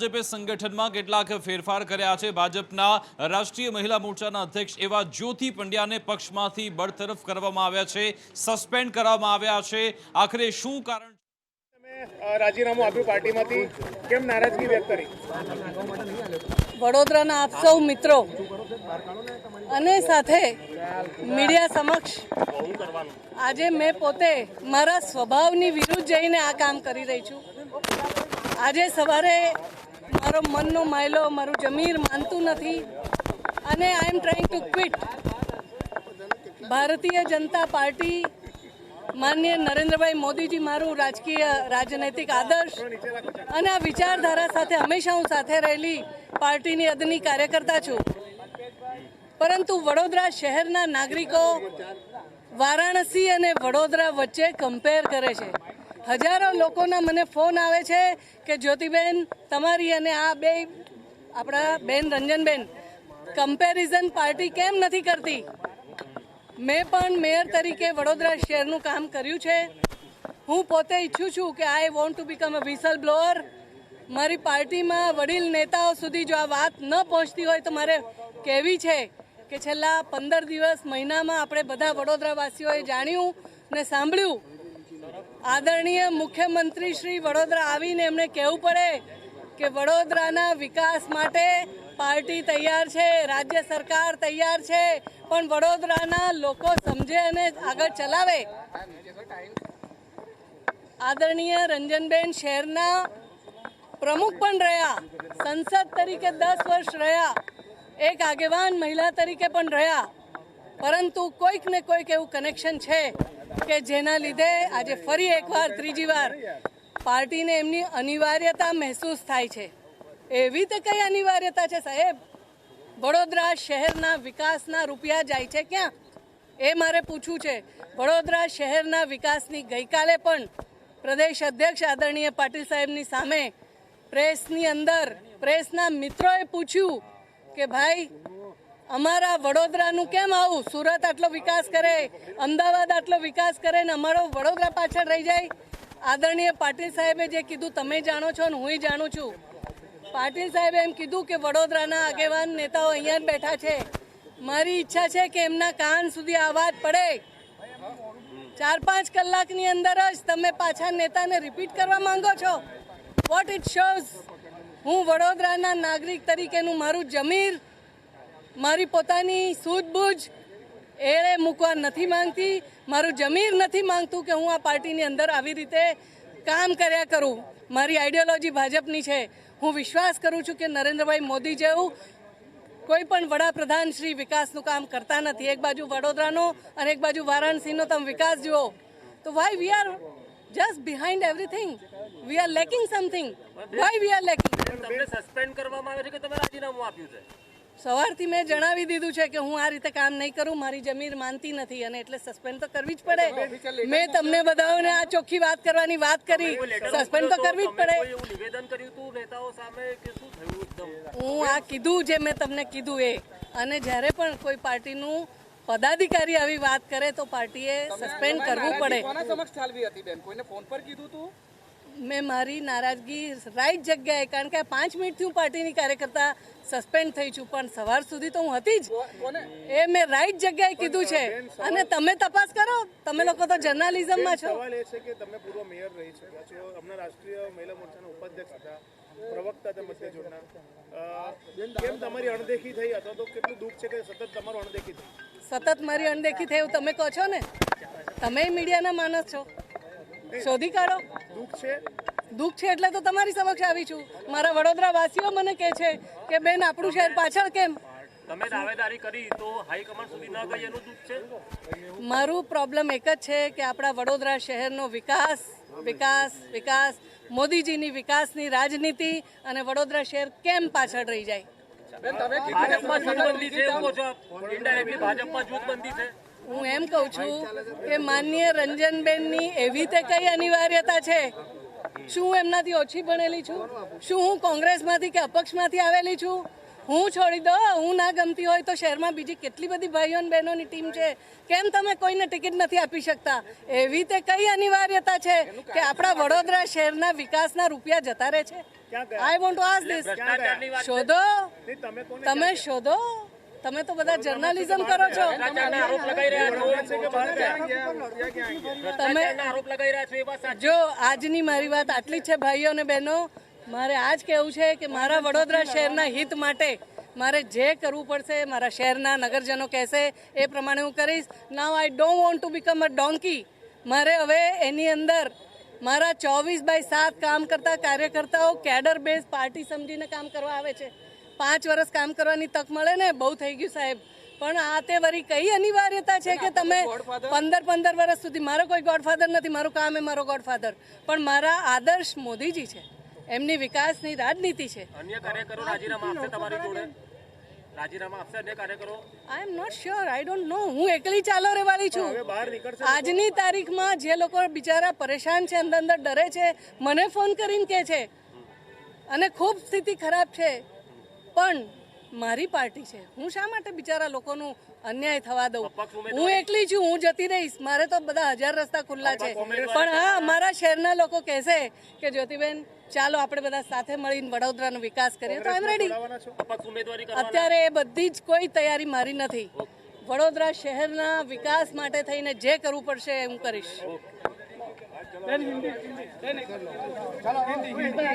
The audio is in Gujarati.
ભાજપે સંગઠનમાં કેટલાક ફેરફાર કર્યા છે. ભાજપના રાષ્ટ્રીય મહિલા મોરચાના અધ્યક્ષ એવા જ્યોતિ પંડ્યાને પક્ષમાંથી બરતરફ કરવામાં આવ્યા છે. સસ્પેન્ડ કરવામાં આવ્યા છે. આખરે શું કારણ રાજીનામું આપ્યું પાર્ટીમાંથી? કેમ નારાજગી વ્યક્ત કરી? વડોદરાના આપ સૌ મિત્રો અને સાથે મીડિયા સમક્ષ આજે મેં પોતે મારા સ્વભાવની વિરુદ્ધ જઈને આ કામ કરી રહી છું. આજે સવારે મારો મનનો માયલો, મારું જમીર માનતું નથી. અને I am trying to quit Bharatiya Janata Party માન્ય નરેન્દ્રભાઈ મોદીજી મારું રાજકીય, રાજનૈતિક આદર્શ અને આ વિચારધારા સાથે હંમેશા હું સાથે રહેલી પાર્ટીની અદની કાર્યકર્તા છું. પરંતુ વડોદરા શહેરના નાગરિકો વારાણસી અને વડોદરા વચ્ચે કમ્પેર કરે છે. હજારો લોકોના મને ફોન આવે છે કે જ્યોતિબેન, તમારી અને આ બે, આપણા બેન રંજનબેન કમ્પેરિઝન પાર્ટી કેમ નથી કરતી? મેં પણ મેયર તરીકે વડોદરા શહેરનું કામ કર્યું છે. હું પોતે ઈચ્છું છું કે I want to become a whistle blower મારી પાર્ટીમાં વડીલ નેતાઓ સુધી જો આ વાત ન પહોંચતી હોય તો મારે કહેવી છે કે છેલ્લા પંદર દિવસ મહિનામાં આપણે બધા વડોદરાવાસીઓએ જાણ્યું ને સાંભળ્યું આદરણીય મુખ્યમંત્રી શ્રી વડોદરા આવીને એમણે કહેવું પડે કે વડોદરાના વિકાસ માટે પાર્ટી તૈયાર છે, રાજ્ય સરકાર તૈયાર છે, પણ વડોદરાના લોકો સમજે અને આગળ ચલાવે. આદરણીય રંજનબેન શહેરના પ્રમુખ પણ રહ્યા, સંસદ તરીકે દસ વર્ષ રહ્યા, એક આગેવાન મહિલા તરીકે પણ રહ્યા. પરંતુ કોઈક ને કોઈક એવું કનેક્શન છે કે જેના લીધે આજે ફરી એકવાર, ત્રીજી વાર પાર્ટીને એમની અનિવાર્યતા મહેસૂસ થાય છે. એવી તો કઈ અનિવાર્યતા છે સાહેબ? વડોદરા શહેરના વિકાસના રૂપિયા જાય છે ક્યાં? એ મારે પૂછવું છે. વડોદરા શહેરના વિકાસની ગઈકાલે પણ પ્રદેશ અધ્યક્ષ આદરણીય પાટીલ સાહેબની સામે પ્રેસની અંદર, પ્રેસના મિત્રોએ પૂછ્યું કે ભાઈ અમારા વડોદરાનું કેમ આવું? સુરત આટલો વિકાસ કરે, અમદાવાદ આટલો વિકાસ કરે ને અમારો વડોદરા પાછળ રહી જાય? આદરણીય પાટીલ સાહેબે જે કીધું, તમે જાણો છો ને હું જાણું છું. પાટીલ સાહેબે એમ કીધું કે વડોદરાના આગેવાન નેતાઓ અહીંયા બેઠા છે. મારી ઈચ્છા છે કે એમના કાન સુધી આ વાત પડે. ચાર પાંચ કલાકની અંદર જ તમે પાછા નેતાને રિપીટ કરવા માંગો છો. વોટ ઇટ શોઝ હું વડોદરાના નાગરિક તરીકેનું મારું જમીર મારી પોતાની સૂઝબૂઝ એળે મૂકવા નથી માંગતી, મારું જમીર નથી માંગતું કે હું આ પાર્ટીની અંદર આવી રીતે કામ કર્યા કરું. મારી આઈડિયોલોજી ભાજપની છે. હું વિશ્વાસ કરું છું કે નરેન્દ્રભાઈ મોદી જેવું કોઈ પણ વડાપ્રધાન શ્રી વિકાસનું કામ કરતા નથી. એક બાજુ વડોદરાનો અને એક બાજુ વારાણસીનો તમે વિકાસ જુઓ. તો why we are just behind everything we are lacking something why we are lacking suspend કરવામાં આવે છે કે તમે રાજીનામું આપ્યું છે? સવારથી મેં જણાવી દીધું છે કે હું આ રીતે કામ નહીં કરું મારી જમીર માનતી નથી અને એટલે સસ્પેન્ડ તો કરવી જ પડે. મેં તમને બધાઓને આ ચોખ્ખી વાત કરવાની વાત કરી. સસ્પેન્ડ તો કરવી જ પડે. હું આ કીધું જે મેં તમને કીધું એ. અને જ્યારે પણ કોઈ પાર્ટીનું પદાધિકારી આવી વાત કરે તો પાર્ટીએ સસ્પેન્ડ કરવું પડે. કોના સમક્ષ ચાલવી હતી બેન. કોઈને ફોન પર કીધું તું? મેં મારી નારાજગી રાઈટ જગ્યાએ કારણ કે પાંચ મિનિટથી હું પાર્ટીની કાર્યકર્તા સસ્પેન્ડ થઈ છું પણ સવાર સુધી તો હું હતી જ. એ મેં રાઈટ જગ્યાએ કીધું છે. અને તમે તપાસ કરો. તમે લોકો તો જર્નાલિઝમમાં છો. સવાલ એ છે કે તમે પૂર્વ મેયર રહી છે છો. હમણાં રાષ્ટ્રીય મહિલા મોરચાના ઉપાધ્યક્ષ હતા પ્રવક્તા હતા મધ્ય જોડના. કેમ તમારી અણદેખી થઈ? અથવા તો કેટલું દુઃખ છે કે સતત તમારું અણદેખી થઈ? સતત મારી અણદેખી થઈ એવું તમે કહો છો ને? તમે મીડિયાના માણસ છો. શોધી કાઢો. દુઃખ છે? દુઃખ છે એટલે તો તમારી સમક્ષ આવી છું. મારા વડોદરા વાસીઓ મને કહે છે કે બેન આપણું શહેર પાછળ કેમ? તમે દાવેદારી કરી તો હાઈકમાન્ડ સુધી ન ગઈ એનું દુઃખ છે? મારું પ્રોબ્લેમ એક જ છે કે આપણા વડોદરા શહેરનો વિકાસ વિકાસ વિકાસ મોદીજીની વિકાસની રાજનીતિ અને વડોદરા શહેર કેમ પાછળ રહી જાય? ભાજપમાં જૂથબંધી છે ભાજપમાં જૂથબંધી છે. હું એમ કહું છું કે માન્ય રંજનબેનની એવી તે કઈ અનિવાર્યતા છે? શું હું એમનાથી ઓછી ભણેલી છું? શું હું કોંગ્રેસમાંથી કે અપક્ષમાંથી આવેલી છું? હું છોડી દો હું ના ગમતી હોય તો શહેરમાં બીજી કેટલી બધી ભાઈઓ અને બહેનોની ટીમ છે? કેમ તમે કોઈને ટિકિટ નથી આપી શકતા? એવી તે કઈ અનિવાર્યતા છે કે આપણા વડોદરા શહેરના વિકાસના રૂપિયા જતા રહે છે? I want to ask this શોધો. તમે શોધો. તમે તો બધા જર્નાલિઝમ કરો છો. તમે આરોપ લગાઈ રહ્યા છો. છે કે બહાર ગયા? ત્યાં ક્યાં ગયા ભ્રષ્ટાચારના આરોપ લગાઈ રહ્યા છો એ વાત સાચી. જો આજની મારી વાત આટલી જ છે ભાઈઓ અને બહેનો મારે આજ કહેવું છે કે મારા વડોદરા શહેરના હિત માટે મારે જે કરવું પડશે મારા શહેરના નગરજનો કહેશે એ પ્રમાણે હું કરીશ. Now I don't want to become a donkey મારે હવે એની અંદર મારા ચોવીસ બાય સાત કામ કરતા કાર્યકર્તાઓ કેડર બેઝ પાર્ટી સમજીને કામ કરવા આવે છે. પાંચ વર્ષ કામ કરવાની તક મળે ને બહુ થઈ ગયું સાહેબ. પણ આ તે વરી કઈ અનિવાર્યતા છે કે તમે પંદર પંદર વર્ષ સુધી મારો કોઈ ગોડફાધર નથી મારું કામ એ મારો ગોડફાધર પણ મારા આદર્શ મોદીજી છે. એમની વિકાસની રાજનીતિ છે. અન્ય કાર્યકરો રાજીનામા આપશે તમારી જોડે? રાજીનામા આપશે અન્ય કાર્યકરો? I am not sure I don't know હું એકલી ચાલો રેવાળી છું. આજની તારીખમાં જે લોકો બિચારા પરેશાન છે અંદર અંદર ડરે છે મને ફોન કરીને કહે છે. અને ખૂબ સ્થિતિ ખરાબ છે. પણ મારી પાર્ટી છે. હું શા માટે બિચારા લોકોનું અન્યાય થવા દઉં? હું એકલી છું હું જતી રહીશ. મારે તો બધા હજાર રસ્તા ખુલ્લા છે. પણ હા મારા શહેરના લોકો કહેશે કે જ્યોતિબેન ચાલો આપણે બધા સાથે મળીને વડોદરાનો વિકાસ કરીએ. તો આઈ એમ રેડી અત્યારે એ બધી જ કોઈ તૈયારી મારી નથી. વડોદરા શહેરના વિકાસ માટે થઈને જે કરવું પડશે હું કરીશ. ચાલો હિન્દી હિન્દી